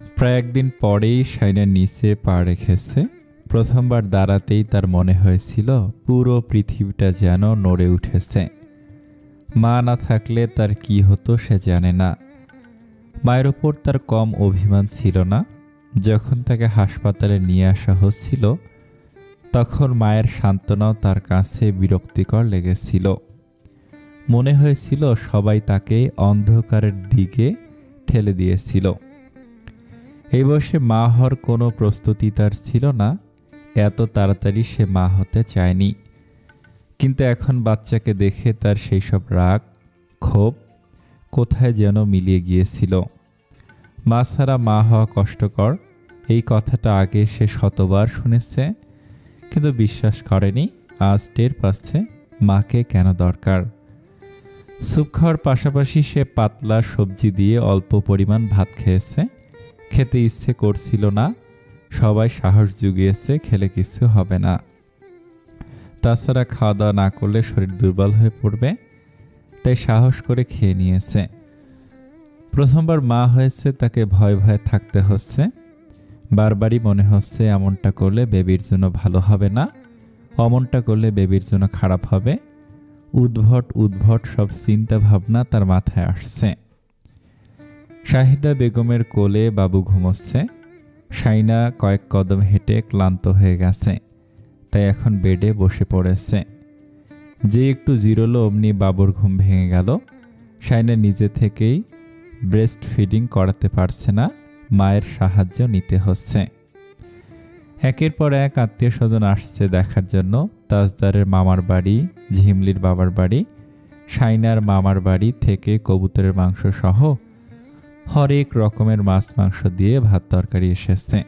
প্রায় একদিন পরেই শাইনার নিচে পা রেখেছে। প্রথমবার দাঁড়াতেই তার মনে হয়েছিল, পুরো পৃথিবীটা যেন নড়ে উঠেছে। মা না থাকলে তার কি হতো সে জানে না। মায়ের ওপর তার কম অভিমান ছিল না। যখন তাকে হাসপাতালে নিয়ে আসা হচ্ছিল, তখন মায়ের সান্ত্বনাও তার কাছে বিরক্তিকর লেগেছিল। মনে হয়েছিল সবাই তাকে অন্ধকারের দিকে ঠেলে দিয়েছিল। এই বয়সে মা হওয়ার কোনো প্রস্তুতি তার ছিল না। এত তাড়াতাড়ি সে মা হতে চায়নি। কিন্তু এখন বাচ্চাকে দেখে তার সেই সব রাগ, ক্ষোভ কোথায় যেন মিলিয়ে গিয়েছিল। মা ছাড়া মা হওয়া কষ্টকর, এই কথাটা আগে সে শতবার শুনেছে, কিন্তু বিশ্বাস করেনি, আজ টের পাচ্ছে মাকে কেন দরকার। স্যুপ খাওয়ার পাশাপাশি সে পাতলা সবজি দিয়ে অল্প পরিমাণ ভাত খেয়েছে। খেতে ইচ্ছে করছিল না। সবাই সাহস জুগিয়েছে, খেলে কিছু হবে না। তাছাড়া খাওয়া দাওয়া না করলে শরীর দুর্বল হয়ে পড়বে, তাই সাহস করে খেয়ে নিয়েছে। প্রথমবার মা হয়েছে, তাকে ভয় ভয়ে থাকতে হচ্ছে। বারবারই মনে হচ্ছে এমনটা করলে বেবির জন্য ভালো হবে না, অমনটা করলে বেবির জন্য খারাপ হবে। উদ্ভট উদ্ভট সব চিন্তা ভাবনা তার মাথায় আসছে। শাহিদা বেগমের কোলে বাবু ঘুমোচ্ছে। সাইনা কয়েক কদম হেঁটে ক্লান্ত হয়ে গেছে, তাই এখন বেডে বসে পড়েছে। যে একটু জিরোলো অমনি বাবুর ঘুম ভেঙে গেল। সাইনা নিজে থেকেই ব্রেস্ট ফিডিং করাতে পারছে না, মায়ের সাহায্য নিতে হচ্ছে। একের পর এক আত্মীয় স্বজন আসছে দেখার জন্য। তাজদারের মামার বাড়ি, ঝিমলির বাবার বাড়ি সাইনার মামার বাড়ি থেকে কবুতরের মাংস সহ হরেক রকমের মাছ মাংস দিয়ে ভাত তরকারি এসেছে।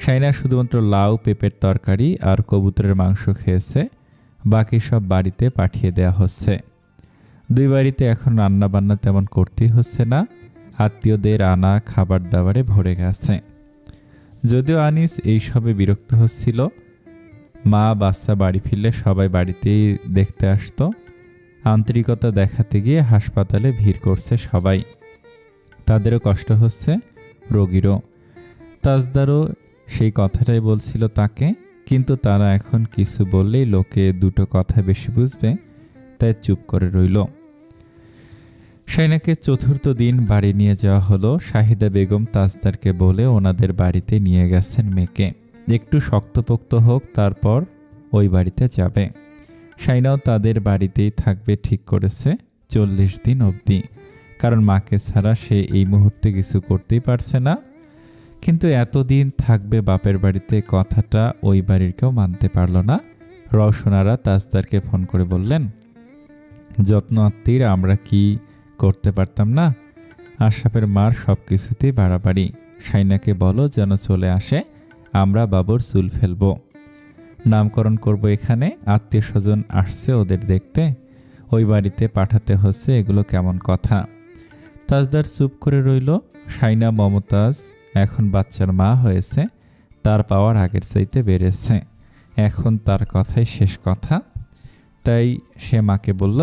সাইনা শুধুমাত্র লাউ, পেঁপের তরকারি আর কবুতরের মাংস খেয়েছে। বাকি সব বাড়িতে পাঠিয়ে দেওয়া হচ্ছে। দুই বাড়িতে এখন রান্না বান্না তেমন করতেই হচ্ছে না। আত্মীয়দের আনা, খাবার দাবারে ভরে গেছে। যদিও আনিস এইসবে বিরক্ত হচ্ছিল, মা বাচ্চা বাড়ি ফিরলে সবাই বাড়িতেই দেখতে আসতো। আন্তরিকতা দেখাতে গিয়ে হাসপাতালে ভিড় করছে সবাই। তাদেরও কষ্ট হচ্ছে, রোগীরও। তাজদারও সেই কথাটাই বলছিল তাকে, কিন্তু তারা এখন কিছু বললেই লোকে দুটো কথা বেশি বুঝবে, তাই চুপ করে রইল। সাইনাকে চতুর্থ দিন বাড়ি নিয়ে যাওয়া হলো। শাহিদা বেগম তাজদারকে বলে ওনাদের বাড়িতে নিয়ে গেছেন মেয়েকে। একটু শক্তপোক্ত হোক, তারপর ওই বাড়িতে যাবে। সাইনাও তাদের বাড়িতেই থাকবে ঠিক করেছে, চল্লিশ দিন অবধি। কারণ মাকে ছাড়া সে এই মুহূর্তে কিছু করতেই পারছে না। কিন্তু এতদিন থাকবে বাপের বাড়িতে কথাটা ওই বাড়ির কেউ মানতে পারল না। রওশনারা তাজদারকে ফোন করে বললেন, যত্ন আত্মীর, আমরা কি করতে পারতাম না? আশরাফের মার সব কিছুতেই বাড়াবাড়ি। সাইনাকে বলো যেন চলে আসে, আমরা বাবুর চুল ফেলব। নামকরণ করব এখানে, আত্মীয় স্বজন আসছে ওদের দেখতে। ওই বাড়িতে পাঠাতে হচ্ছে এগুলো কেমন কথা? তাজদার চুপ করে রইল। সাইনা মমতাজ এখন বাচ্চার মা হয়েছে, তার পাওয়ার আগের চাইতে বেড়েছে। এখন তার কথাই শেষ কথা। তাই সে মাকে বলল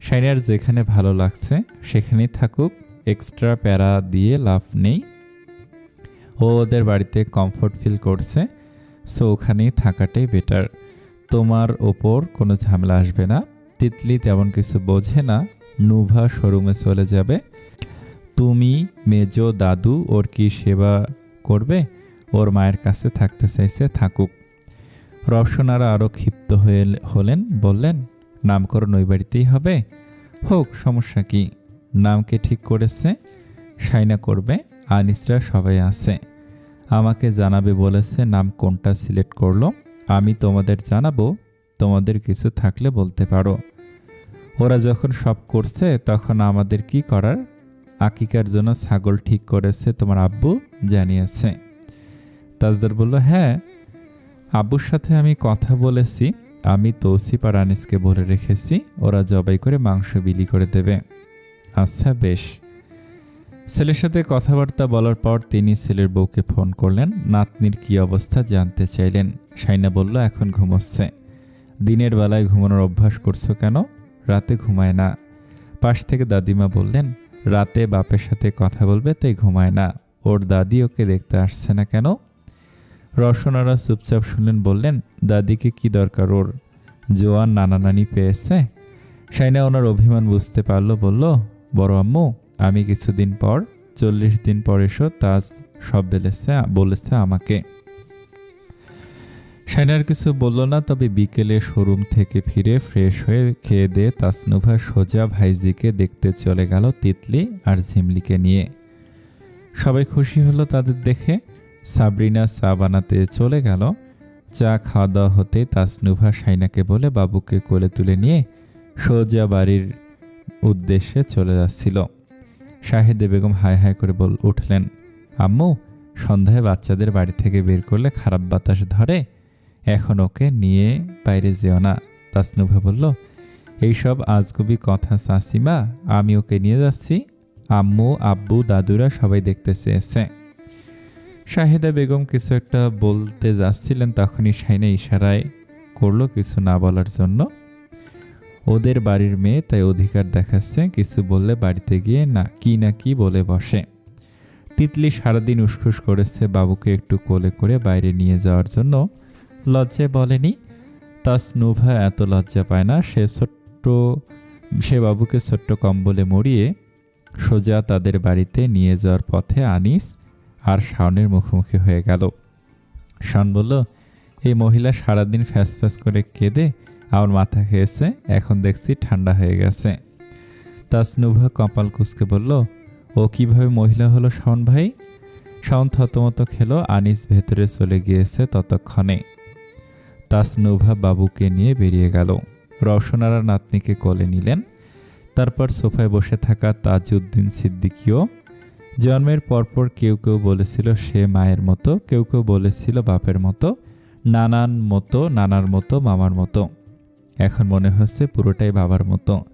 সাইনার যেখানে ভালো লাগছে, সেখানেই থাকুক এক্সট্রা প্যারা দিয়ে লাভ নেই। ও ওদের বাড়িতে কমফোর্ট ফিল করছে সো ওখানেই থাকাটাই বেটার তোমার ওপর কোনো ঝামেলা আসবে না। তিতলি তেমন কিছু বোঝে না নুভা শোরুমে চলে যাবে। তুমি, মেজো, দাদু, ওর কি সেবা করবে? ওর মায়ের কাছে থাকতে চাইছে, থাকুক। রওশনারা আরও ক্ষিপ্ত হয়ে হলেন, বললেন, নামকরণ ওই বাড়িতেই হবে। হোক, সমস্যা কি? নামকে ঠিক করেছে? সাইনা করবে, আনিসরা সবাই আছে। আমাকে জানাবে বলেছে নাম কোনটা সিলেক্ট করল। আমি তোমাদের জানাব, তোমাদের কিছু থাকলে বলতে পারো। ওরা যখন সব করছে, তখন আমাদের কি করার? আকিকার জন্য ছাগল ঠিক করেছে তোমার আব্বু জানিয়েছে। তাজদার বলল হ্যাঁ আব্বুর সাথে আমি কথা বলেছি। আমি তৌসিফ আর আনিসকে বলে রেখেছি, ওরা জবাই করে মাংস বিলি করে দেবে। আচ্ছা বেশ। ছেলের সাথে কথাবার্তা বলার পর তিনি ছেলের বউকে ফোন করলেন। নাতনির কি অবস্থা জানতে চাইলেন। সাইনা বলল, এখন ঘুমোচ্ছে। দিনের বেলায় ঘুমানোর অভ্যাস করছ কেন? রাতে ঘুমায় না। পাশ থেকে দাদিমা বললেন, রাতে বাপের সাথে কথা বলবে, তাই ঘুমায় না। ওর দাদি ওকে দেখতে আসছে না কেন? রসনারা চুপচাপ শুনলেন, বললেন, দাদিকে কি দরকার ওর? জোয়ান নানা নানি পেয়েছে? সাইনা ওনার অভিমান বুঝতে পারল, বলল, বড় আম্মু, আমি কিছুদিন পর, চল্লিশ দিন পর এসো, তাজ সব বলেছে বলেছে আমাকে। সাইনার কিছু বলল না, তবে বিকেলে শোরুম থেকে ফিরে ফ্রেশ হয়ে খেয়ে দিয়ে তাসনুভা সোজা ভাইজিকে দেখতে চলে গেল তিতলি আর ঝিমলিকে নিয়ে। সবাই খুশি হলো তাদের দেখে। সাবরিনা চা বানাতে চলে গেল। চা খাওয়া দাওয়া হতে তাসনুভা সাইনাকে বলে, বাবুকে কোলে তুলে নিয়ে সোজা বাড়ির উদ্দেশ্যে চলে যাচ্ছিল। শাহেদে বেগম হায় হায় করে বল, উঠলেন, আম্মু, সন্ধ্যায় বাচ্চাদের বাড়ি থেকে বের করলে খারাপ বাতাস ধরে? এখন ওকে নিয়ে বাইরে যেও না। তাসনুভা বলল, এইসব আজগুবি কথা চাষিমা আমি ওকে নিয়ে যাচ্ছি। আম্মু, আব্বু, দাদুরা সবাই দেখতে চেয়েছে। শাহেদা বেগম কিছু একটা বলতে যাচ্ছিলেন, তখনই সাইনা ইশারায় করল কিছু না বলার জন্য। ওদের বাড়ির মেয়ে, তাই অধিকার দেখাচ্ছে, কিছু বললে বাড়িতে গিয়ে না, কি না কি বলে বসে। তিতলি সারাদিন উসখুস করেছে বাবুকে একটু কোলে করে বাইরে নিয়ে যাওয়ার জন্য। লজ্জায় বলেনি? তাসনুভা এত লজ্জা পায় না। সে ছোট্ট, সে বাবুকে ছোট্ট কম্বলে মরিয়ে সোজা তাদের বাড়িতে নিয়ে যাওয়ার পথে আনিস আর শাওনের মুখোমুখি হয়ে গেল। শাওন বলল, এই মহিলা সারাদিন ফ্যাস ফ্যাস করে কেঁদে আমার মাথা খেয়েছে, এখন দেখছি ঠান্ডা হয়ে গেছে। তাসনুভা কপাল কুচকে বলল, ও কীভাবে মহিলা হলো শাওন ভাই? শাওন থতমত খেলো, আনিস ভেতরে চলে গিয়েছে ততক্ষণে। তাসনুভা বাবুকে নিয়ে বেরিয়ে গেল। রওশনারা নাতনিকে কোলে নিলেন। তারপর সোফায় বসে থাকা তাজউদ্দিন সিদ্দিকিও। জন্মের পরপর কেউ কেউ বলেছিল, সে মায়ের মতো। কেউ কেউ বলেছিল, বাপের মতো। নানান মতো, নানার মতো, মামার মতো। এখন মনে হচ্ছে পুরোটাই বাবার মতো।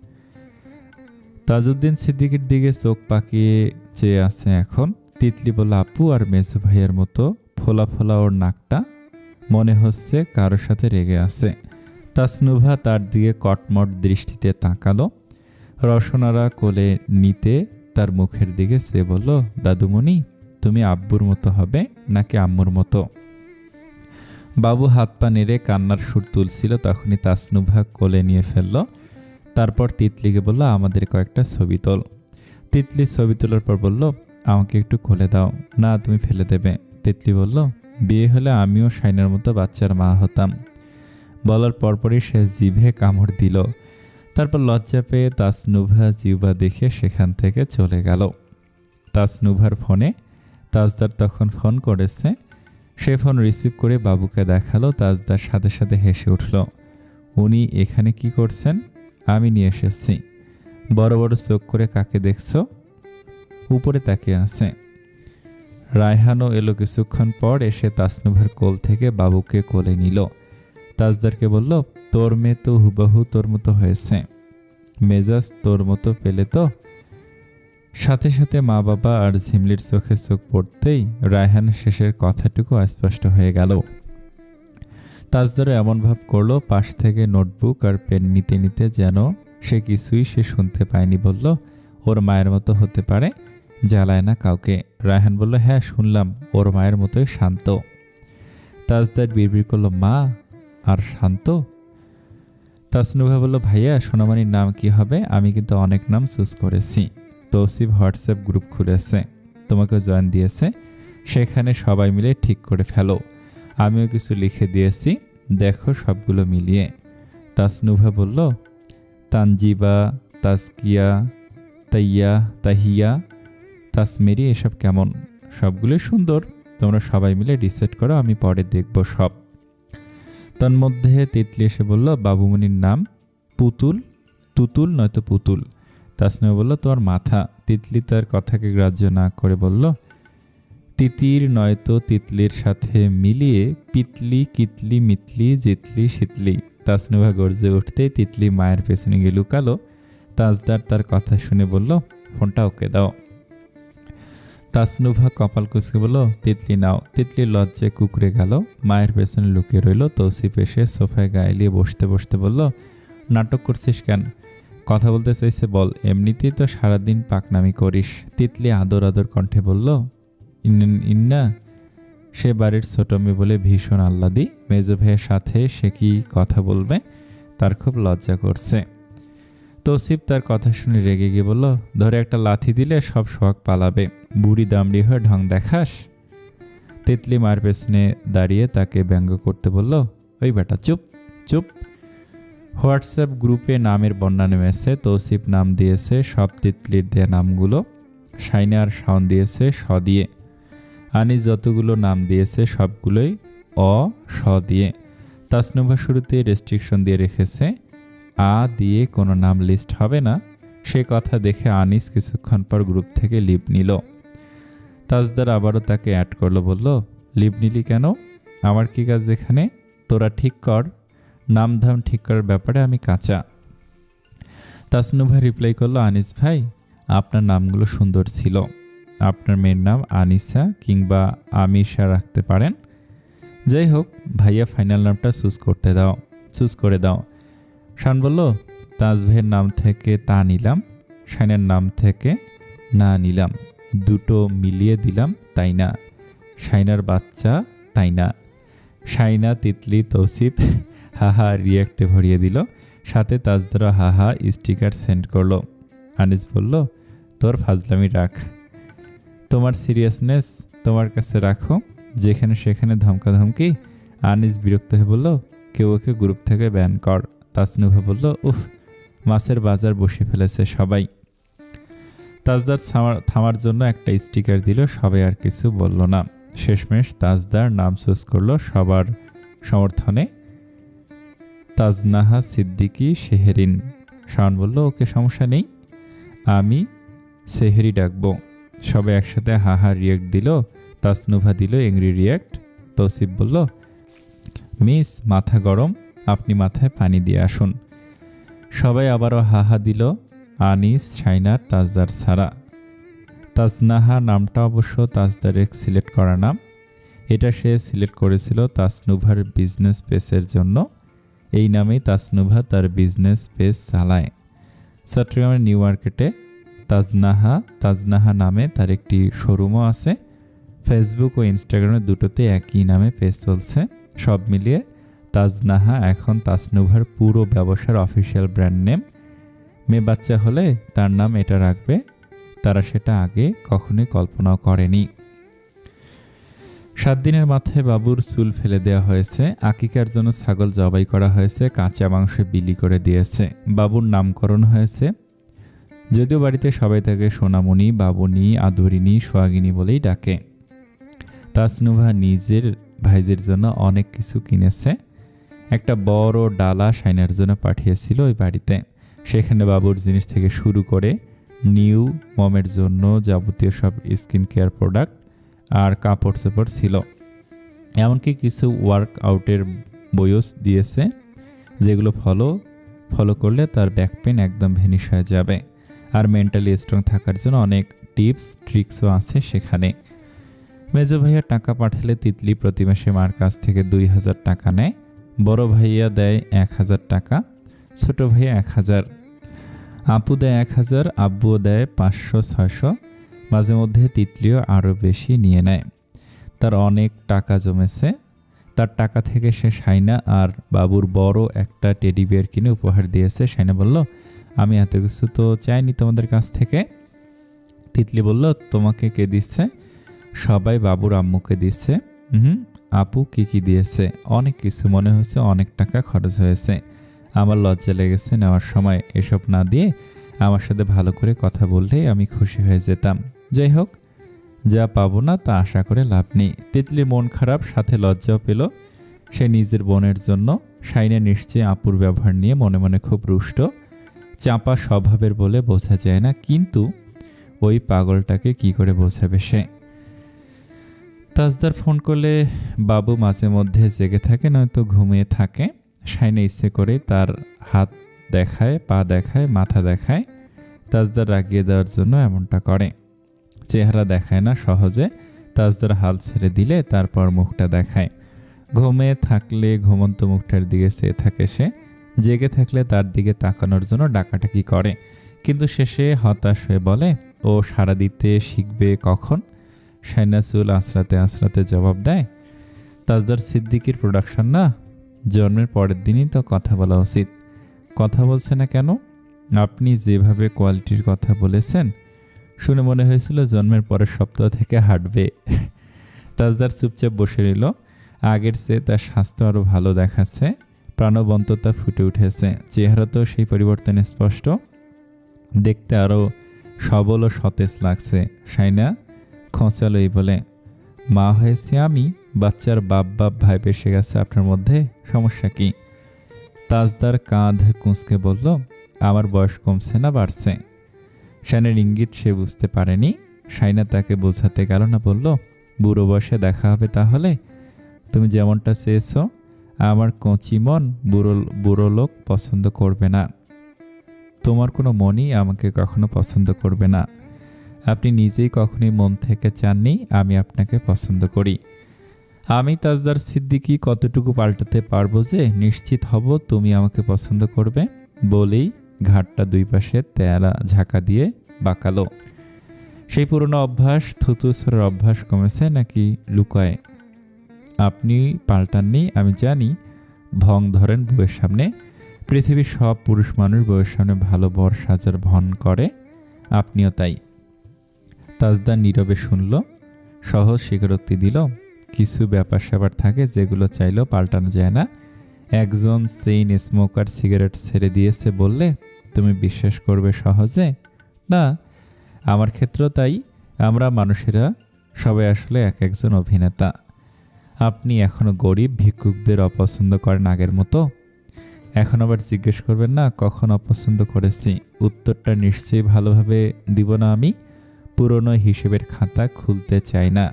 তাজউদ্দিন সিদ্দিকের দিকে চোখ পাকিয়ে চেয়ে আছে এখন। তিতলি বলে আপু আর মেসু ভাইয়ের মতো, ফোলা ফোলা ওর নাকটা। মনে হচ্ছে কারোর সাথে রেগে আছে। তাসনুভা তার দিকে কটমট দৃষ্টিতে তাকালো। রসনারা কোলে নিতে তার মুখের দিকে সে বলল, দাদুমণি, তুমি আব্বুর মতো হবে নাকি আম্মুর মতো? বাবু হাত পা নেড়ে কান্নার সুর তুলছিল, তখনই তাসনুভা কোলে নিয়ে ফেলল। তারপর তিতলিকে বলল, আমাদের কয়েকটা ছবি তোল। তিতলি ছবি তোলার পর বলল, আমাকে একটু কোলে দাও। না, তুমি ফেলে দেবে। তিতলি বলল বিয়ে হলে আমিও সাইনের মতো বাচ্চার মা হতাম। বলার পরপরই সে জিভে কামড় দিল। তারপর লজ্জা পেয়ে তাসনুভা জিউবা দেখে সেখান থেকে চলে গেল। তাসনুভার ফোনে তাজদার তখন ফোন করেছে। সে ফোন রিসিভ করে বাবুকে দেখাল, তাজদার সাথে সাথে হেসে উঠল, উনি এখানে কি করছেন? আমি নিয়ে এসেছি। বড় বড় চোখ করে কাকে দেখছ? উপরে তাকিয়ে আছে। রায়হানও এলো কিছুক্ষণ পর এসে তাসনুভার কোল থেকে বাবুকে কোলে নিল। তাজদারকে বলল, তোর মেয়ে তো হুবাহু তোর মতো হয়েছে। মেজাজ তোর মতো পেলে তো? সাথে সাথে মা বাবা আর ঝিমলির চোখে চোখ পড়তেই রায়হান শেষের কথাটুকু অস্পষ্ট হয়ে গেল। তাজদারও এমন ভাব করল, পাশ থেকে নোটবুক আর পেন নিতে নিতে যেন সে কিছুই সে শুনতে পায়নি। বলল, ওর মায়ের মতো হতে পারে? জ্বালায় না কাউকে। রায়হান বলল হ্যাঁ শুনলাম, ওর মায়ের মতোই শান্ত। তাজদার বিড়বিড় করল, মা, আর শান্ত? তাসনুভা বলল, ভাইয়া সোনামানির নাম কি হবে? আমি কিন্তু অনেক নাম চুজ করেছি। তৌসিফ হোয়াটসঅ্যাপ গ্রুপ খুলেছে তোমাকে জয়েন দিয়েছে। সেখানে সবাই মিলে ঠিক করে ফেলো। আমিও কিছু লিখে দিয়েছি, দেখো সবগুলো মিলিয়ে। তাসনুভা বলল, তানজিবা তাসকিয়া তাইয়া, তাহিয়া তাসমেরি, এসব কেমন? সবগুলোই সুন্দর। তোমরা সবাই মিলে ডিসাইড করো, আমি পরে দেখব সব। তন্মধ্যে তিতলি এসে বলল, বাবুমণির নাম পুতুল? তুতুল নয়তো পুতুল? তাসনিমা বলল, তোমার মাথা। তিতলি তার কথাকে গ্রাহ্য না করে বলল, তিতির নয়তো তিতলির সাথে মিলিয়ে পিতলি, কিতলি, মিতলি, জিতলি, শীতলি। তাসনুভা গর্জে উঠতেই তিতলি মায়ের পেছনে গিয়ে লুকালো। তাজদার তার কথা শুনে বলল, ফোনটা ওকে দাও। তাসনুভা কপাল কুচকে বলল, তিতলি নাও। তিতলি লজ্জে কুকুরে গেল। মায়ের পেছনে লুকিয়ে রইল, তৌসিফ এসে সোফায় গায়ে নিয়ে বসতে বসতে বলল, নাটক করছিস কেন? কথা বলতে চাইছে বল, এমনিতেই তো সারাদিন পাকনামি করিস। তিতলি আদর আদর কণ্ঠে বলল, ইন- ইন্না, সে বাড়ির ছোট মেয়ে বলে ভীষণ আহ্লাদি। মেজো ভাইয়ের সাথে সে কি কথা বলবে? তার খুব লজ্জা করছে। তৌসিফ তার কথা শুনে রেগে গিয়ে বলল, ধরে একটা লাথি দিলে সব শখ পালাবে। বুড়ি দামড়ি হয়ে ঢং দেখাস? তিতলি মার পেছনে দাঁড়িয়ে তাকে ব্যঙ্গ করতে বলল, ওই বেটা, চুপ চুপ। হোয়াটসঅ্যাপ গ্রুপে নামের বন্যা নেমেছে তৌসিফ নাম দিয়েছে সব তিতলির দেয়া নামগুলো। শাইনা আর শাওন দিয়েছে স দিয়ে। আনিস যতগুলো নাম দিয়েছে সবগুলোই অ, স দিয়ে। তাসনুভা শুরুতে রেস্ট্রিকশন দিয়ে রেখেছে। আ দিয়ে কোনো নাম লিস্ট হবে না। সে কথা দেখে আনিস কিছুক্ষণ পর গ্রুপ থেকে লিভ নিল। তাজদার আবারও তাকে অ্যাড করল, বলল লিভ নিলি কেন? আমার কি কাজ এখানে? তোরা ঠিক কর। নামধাম ঠিক করার ব্যাপারে আমি কাঁচা। তাসনুভা রিপ্লাই করল, আনিস ভাই, আপনার নামগুলো সুন্দর ছিল। আপনার মেয়ের নাম আনিসা কিংবা আমিষা রাখতে পারেন। যাই হোক, ভাইয়া ফাইনাল নামটা চুজ করতে দাও চুজ করে দাও। শান বলল তাজ ভাইয়ের নাম থেকে তা নিলাম, শাইনের নাম থেকে না নিলাম, দুটো মিলিয়ে দিলাম তাই না, শাইনার বাচ্চা তাই না। শাইনা, তিতলি, তৌসিফ, হাহা রিয়াক্টে ভরিয়ে দিল, সাথে তাজদরা হাহা স্টিকার সেন্ড করল। আনিস বলল, তোর ফাজলামি রাখ। তোমার সিরিয়াসনেস তোমার কাছে রাখো, যেখানে সেখানে ধমকাধমকি। আনিস বিরক্ত হয়ে বলল, কেউ ওকে গ্রুপ থেকে ব্যান কর। তাসনুভা বলল, উফ, মাছের বাজার বসে ফেলেছে সবাই। তাজদার থামার জন্য একটা স্টিকার দিল, সবাই আর কিছু বলল না। শেষমেশ তাজদার নাম চুজ করল সবার সমর্থনে। তাজনাহা সিদ্দিকি শেহেরিন শাওন বলল, ওকে সমস্যা নেই, আমি সেহেরি ডাকবো। সবাই একসাথে হাহা রিয়াক্ট দিল তাসনুভা দিল এংরি রিয়াক্ট তৌসিফ বলল, মিস, মাথা গরম। আপনি মাথায় পানি দিয়ে আসুন। সবাই আবারও হাহা দিল, আনিস, শাইনার, তাজদার ছাড়া তাজনাহা নামটা অবশ্য তাজদারের সিলেক্ট করা নাম। এটা সে সিলেক্ট করেছিল তাসনুভার বিজনেস পেসের জন্য। এই নামেই তাসনুভা তার বিজনেস পেজ চালায়। চট্টগ্রামের নিউ মার্কেটে তাজনাহা তাজনাহা নামে তার একটি শোরুমও আছে। ফেসবুক ও ইনস্টাগ্রামে দুটোতে একই নামে পেজ চলছে। সব মিলিয়ে তাজনাহা, এখন তাসনুভার পুরো ব্যবসার অফিসিয়াল ব্র্যান্ড নেম। মেয়ে বাচ্চা হলে তার নাম এটা রাখবে, তারা সেটা আগে কখনোই কল্পনাও করেনি। সাত দিনের মাথায় বাবুর চুল ফেলে দেওয়া হয়েছে, আকিকার জন্য ছাগল জবাই করা হয়েছে, কাঁচা মাংস বিলি করে দিয়েছে, বাবুর নামকরণ হয়েছে। যদিও বাড়িতে সবাই তাকে সোনামণি, বাবুনি, আদরিনী সোয়াগিনী বলেই ডাকে। তাসনুভা নিজের ভাইজের জন্য অনেক কিছু কিনেছে। একটা বড় ডালা শাইনার জন্য পাঠিয়েছিল ওই বাড়িতে। সেখানে বাবুর জিনিস থেকে শুরু করে নিউ, মমের জন্য যাবতীয় সব স্কিন কেয়ার প্রোডাক্ট আর কাপড় চোপড় ছিল। এমনকি কিছু ওয়ার্ক আউটের বইও দিয়েছে, যেগুলো ফলো ফলো করলে তার ব্যাক পেন একদম ভেনিশ হয়ে যাবে। আর মেন্টালি স্ট্রং থাকার জন্য অনেক টিপস, ট্রিক্সও আছে সেখানে। মেজো ভাইয়া টাকা পাঠালে তিতলি প্রতি মাসে মার কাছ থেকে দুই হাজার টাকা নেয়। বড় ভাইয়া দেয় এক হাজার টাকা, ছোট ভাইয়া এক হাজার। আপু দেয় এক হাজার, আব্বুও দেয় পাঁচশো, ছয়শো। মাঝে মধ্যে তিতলিও আরও বেশি নিয়ে নেয়। তার অনেক টাকা জমেছে। তার টাকা থেকে সে সাইনা আর বাবুর বড় একটা টেডি বিয়ার কিনে উপহার দিয়েছে। সাইনা বলল, আমি এত কিছু তো চাইনি তোমাদের কাছ থেকে। তিতলি বলল, তোমাকে কে দিচ্ছে? সবাই বাবুর আম্মুকে দিচ্ছে। হুম। আপু কি কি দিয়েছে? অনেক কিছু মনে হচ্ছে অনেক টাকা খরচ হয়েছে। আমার লজ্জা লেগেছে নেওয়ার সময় এসব না দিয়ে আমার সাথে ভালো করে কথা বললেই আমি খুশি হয়ে যেতাম। যাই হোক, যা পাবো না তা আশা করে লাভ নেই। তিতলির মন খারাপ, সাথে লজ্জাও পেল। সে নিজের বোনের জন্য সাইনে নিশ্চয়ই আপুর ব্যবহার নিয়ে মনে মনে খুব রুষ্ট। চাপা স্বভাবের বলে বোঝা যায় না, কিন্তু ওই পাগলটাকে কি করে বোঝাবে সে? তাজদার ফোন করলে বাবু মাঝে মধ্যে জেগে থাকে, নয়তো ঘুমিয়ে থাকে। সাইনে ইচ্ছে করে তার হাত দেখায়, পা দেখায়, মাথা দেখায়। তাজদার রাগিয়ে দেওয়ার জন্য এমনটা করে। চেহারা দেখায় না সহজে। তাজদার হাল ছেড়ে দিলে তারপর মুখটা দেখায়। ঘুমে থাকলে ঘুমন্ত মুখটার দিকে চেয়ে থাকে সে। জেগে থাকলে তার দিকে তাকানোর জন্য ডাকাটাকি করে। কিন্তু শেষে হতাশ হয়ে বলে, ও সারা দিতে শিখবে কখন? সাইনা চুল আঁচড়াতে আঁচড়াতে জবাব দেয়, তাজদার সিদ্দিকির প্রোডাকশন না, জন্মের পরের দিনই তো কথা বলা উচিত। কথা বলছে না কেন? আপনি যেভাবে কোয়ালিটির কথা বলেছেন, শুনে মনে হয়েছিল জন্মের পরের সপ্তাহ থেকে হাঁটবে। তাজদার চুপচাপ বসে রইল। আগের চেয়ে তার স্বাস্থ্য আরও ভালো দেখাচ্ছে, প্রাণবন্ততা ফুটে উঠেছে। চেহারাতেও সেই পরিবর্তন স্পষ্ট। দেখতে আরও সবল ও সতেজ লাগছে। সাইনা খোঁচালোই বলে, মা হয়েছে আমি, বাচ্চার বাপ বাপ ভাই পেসে গেছে, আপনার মধ্যে সমস্যা কি? তাজদার কাঁধ কুঁচকে বলল, আমার বয়স কমছে না, বাড়ছে। শানের ইঙ্গিত সে বুঝতে পারেনি। সাইনা তাকে বোঝাতে গেল না, বলল, বুড়ো বয়সে দেখা হবে তাহলে? তুমি যেমনটা চেয়েছো, আমার কচি মন বুড়ো বুড়ো লোক পছন্দ করবে না। তোমার কোনো মনই আমাকে কখনো পছন্দ করবে না। আপনি নিজেই কখনোই মন থেকে চাননি, আমি আপনাকে পছন্দ করি। আমি তাজদার সিদ্দিকি কতটুকু পাল্টাতে পারব যে নিশ্চিত হব তুমি আমাকে পছন্দ করবে বলেই ঘাটটা দুই পাশে তেয়ালা ঝাঁকা দিয়ে বাঁকালো। সেই পুরনো অভ্যাস থুতুসরের অভ্যাস কমেছে নাকি লুকায়? আপনি পাল্টাননি, আমি জানি। ভং ধরেন বউয়ের সামনে, পৃথিবীর সব পুরুষ মানুষ বউয়ের সামনে ভালো বর সাজার ভন করে, আপনিও তাই। তাজদার নীরবে শুনল, সহজ স্বীকারোক্তি দিল, কিছু ব্যাপার স্যাপার থাকে যেগুলো চাইলেও পাল্টানো যায় না। একজন সেইন স্মোকার সিগারেট ছেড়ে দিয়েছে বললে, তুমি বিশ্বাস করবে সহজে? না, আমার ক্ষেত্রেও তাই। আমরা মানুষেরা সবাই আসলে এক একজন অভিনেতা। আপনি এখনও গরিব, ভিক্ষুকদের অপছন্দ করেন আগের মতো। এখন আবার জিজ্ঞেস করবেন, না, কখন অপছন্দ করেছি উত্তরটা নিশ্চয়ই ভালোভাবে দিব না আমি। পুরনো হিসেবের খাতা খুলতে চায় না।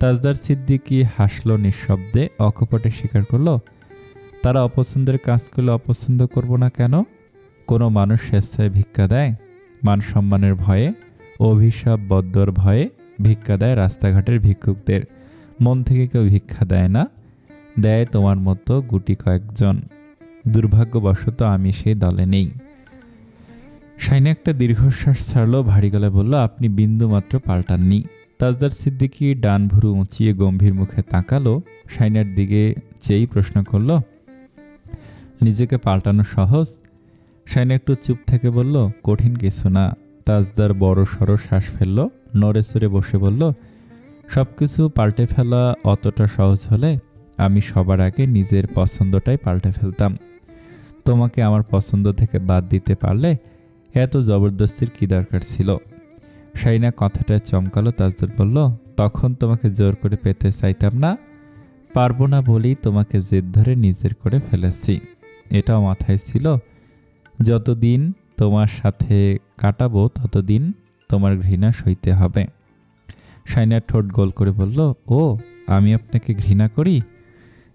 তাজদার সিদ্দিকি হাসলো নিঃশব্দে, অকপটে স্বীকার করল, তারা অপছন্দের কাজ করলে অপছন্দ করব না কেন? কোনো মানুষ স্বেচ্ছায় ভিক্ষা দেয়? মান সম্মানের ভয়ে? অভিশাপ বদ্দর ভয়ে ভিক্ষা দেয় রাস্তাঘাটের ভিক্ষুকদের? মন থেকে কেউ ভিক্ষা দেয় না? দেয় তোমার মতো গুটি কয়েকজন। দুর্ভাগ্যবশত আমি সেই দলে নেই। শাইনে একটা দীর্ঘশ্বাস ছাড়লো, ভারী গলায় বলল, আপনি বিন্দু মাত্র পাল্টাননি। তাজদার সিদ্দিকি ডান ভুরু উঁচিয়ে গম্ভীর মুখে তাকালো, শাইনার দিকে চেয়েই প্রশ্ন করল, নিজেকে পাল্টানো সহজ? শাইনা একটু চুপ থেকে বলল, কঠিন কিছু না। তাজদার বড় সড়ো শ্বাস ফেলল, নড়ে চড়ে বসে বলল সব কিছু পাল্টে ফেলা অতটা সহজ হলে আমি সবার আগে নিজের পছন্দটাই পাল্টে ফেলতাম। তোমাকে আমার পছন্দ থেকে বাদ দিতে পারলে এত জবরদস্তির কি দরকার ছিল? শাইনা কথাটা চমকালো, তাজদার বলল, তখন তোমাকে জোর করে পেতে চাইতাম না। পারব না বলেই তোমাকে জেদ ধরে নিজের করে ফেলেছি। এটাও মাথায় ছিল, যতদিন তোমার সাথে কাটাবো, ততদিন তোমার ঘৃণা সইতে হবে। শাইনার ঠোঁট গোল করে বলল, ও, আমি আপনাকে ঘৃণা করি?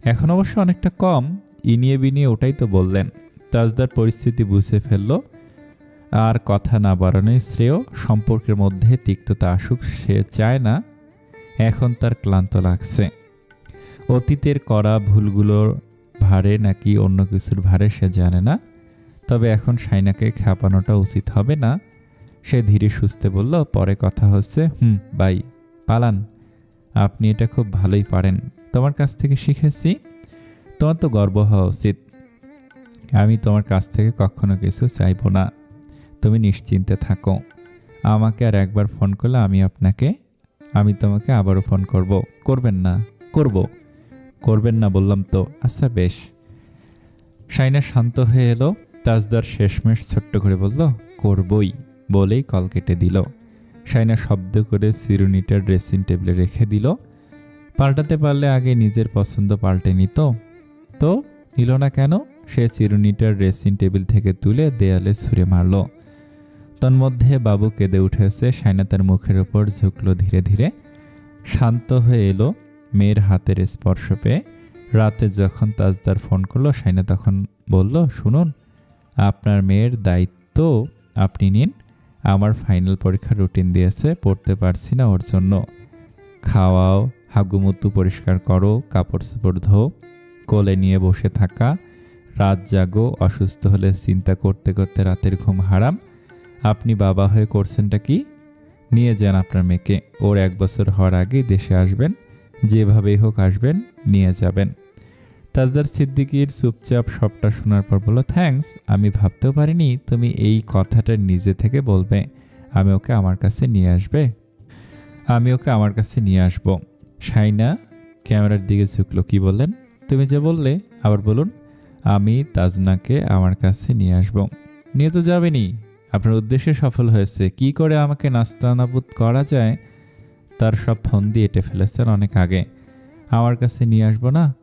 এখন অবশ্য অনেকটা কম। ইনিয়ে বিনিয়ে ওটাই তো বললেন। তাজদার পরিস্থিতি বুঝে ফেলল আর কথা না বাড়ানোই শ্রেয়। সম্পর্কের মধ্যে তিক্ততা আসুক, সে চায় না। এখন তার ক্লান্ত লাগছে। অতীতের করা ভুলগুলোর ভারে নাকি অন্য কিছুর ভারে সে জানে না। তবে এখন সাইনাকে খ্যাপানোটা উচিত হবে না। সে ধীরে সুস্থে বলল, পরে কথা হচ্ছে। হুম, বাই। পালান। আপনি এটা খুব ভালোই পারেন। তোমার কাছ থেকে শিখেছি। তোমার তো গর্ব হওয়া উচিত। আমি তোমার কাছ থেকে কখনো কিছু চাইব না। তুমি নিশ্চিন্তে থাকো। আমাকে আর একবার ফোন করলে আমি আপনাকে, আমি তোমাকে আবারও ফোন করব। করবেন না। করব। করবেন না বললাম তো। আচ্ছা বেশ। সাইনা শান্ত হয়ে এলো। তাজদার শেষমেশ ছোট্ট করে বলল, করবই বলেই কল কেটে দিল। সাইনা শব্দ করে চিরুনিটা ড্রেসিং টেবিলে রেখে দিল। পাল্টাতে পারলে আগে নিজের পছন্দ পাল্টে নিত। তো নিল না কেন? সে চিরুনিটার ড্রেসিং টেবিল থেকে তুলে দেয়ালে ছুঁড়ে মারল। তন্মধ্যে বাবু কেঁদে উঠেছে সাইনা তার মুখের ওপর ঝুঁকলো ধীরে ধীরে। শান্ত হয়ে এলো, মেয়ের হাতের স্পর্শ পেয়ে। রাতে যখন তাজদার ফোন করল, সাইনা তখন বলল, শুনুন, আপনার মেয়ের দায়িত্ব আপনি নিন। আমার ফাইনাল পরীক্ষার রুটিন দিয়েছে, পড়তে পারছি না ওর জন্য। খাওয়াও, হাগুমুতু পরিষ্কার করো কাপড় চোপড় ধো কোলে নিয়ে বসে থাকা, রাত জাগো, অসুস্থ হলে চিন্তা করতে করতে রাতের ঘুম হারাম। আপনি বাবা হয়ে করছেনটা কি? নিয়ে যান আপনার মেয়েকে। ওর এক বছর হওয়ার আগে দেশে আসবেন, যেভাবেই হোক আসবেন, নিয়ে যাবেন। তাজদার সিদ্দিকির চুপচাপ সবটা শোনার পর বলল থ্যাঙ্কস আমি ভাবতেও পারিনি তুমি এই কথাটা নিজে থেকে বলবে। আমি ওকে আমার কাছে নিয়ে আসবে? আমি ওকে আমার কাছে নিয়ে আসব। শাইনা ক্যামেরার দিকে ঝুঁকলো, কি বললেন? তুমি যে বললে, আবার বলুন। আমি তাজনাকে আমার কাছে নিয়ে আসব। নিয়ে তো যাবেনি আপনার উদ্দেশ্যে সফল হয়েছে। কি করে আমাকে নাস্তানাবুদ করা যায়, তার সব ফোন দিয়ে এঁটে ফেলেছেন অনেক আগে। আমার কাছে নিয়ে আসব না?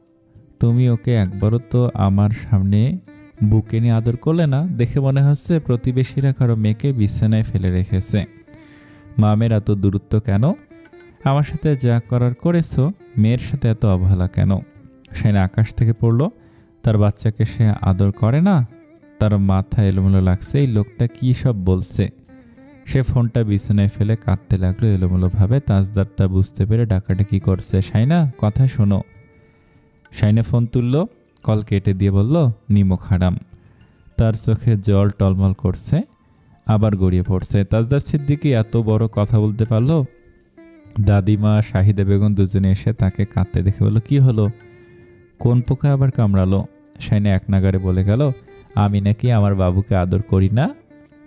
তুমি ওকে একবারও তো আমার সামনে বুকে নিয়ে আদর করলে না? দেখে মনে হচ্ছে প্রতিবেশীরা কারও মেয়েকে বিছানায় ফেলে রেখেছে। মামের এত দূরত্ব কেন? আমার সাথে যা করার করেছ, মেয়ের সাথে এত অবহেলা কেন? সেনা আকাশ থেকে পড়ল, তার বাচ্চাকে সে আদর করে না? তার মাথা এলোমেলো লাগছে, এই লোকটা কী সব বলছে? সে ফোনটা বিছানায় ফেলে কাঁদতে লাগল এলোমেলোভাবে। তাজদার তা বুঝতে পেরে ডাকাটা ডাকাডাকি করছে। সাইনা কথা শোনো। সাইনা ফোন তুলল, কল কেটে দিয়ে বলল নিমক হারাম তার চোখে জল টলমল করছে, আবার গড়িয়ে পড়ছে। তাজদার সিদ্দিকি এত বড় কথা বলতে পারল? দাদিমা, শাহিদা বেগম দুজনে এসে তাকে কাঁদতে দেখে বলল, কি হলো? কোন পোকা আবার কামড়ালো? সাইনা এক নাগারে বলে গেল আমি নাকি আমার বাবুকে আদর করি না?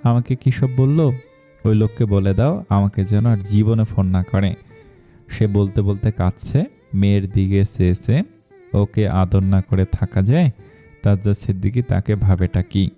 আমাকে কী সব বলল? ওই লোককে বলে দাও, আমাকে যেন আর জীবনে ফোন না করে। সে বলতে বলতে কাঁদছে, মেয়ের দিকে চেয়েছে, ওকে আদর না করে থাকা যায়? তাজ্জা সিদ্দিকি তাকে ভাবেটা কি?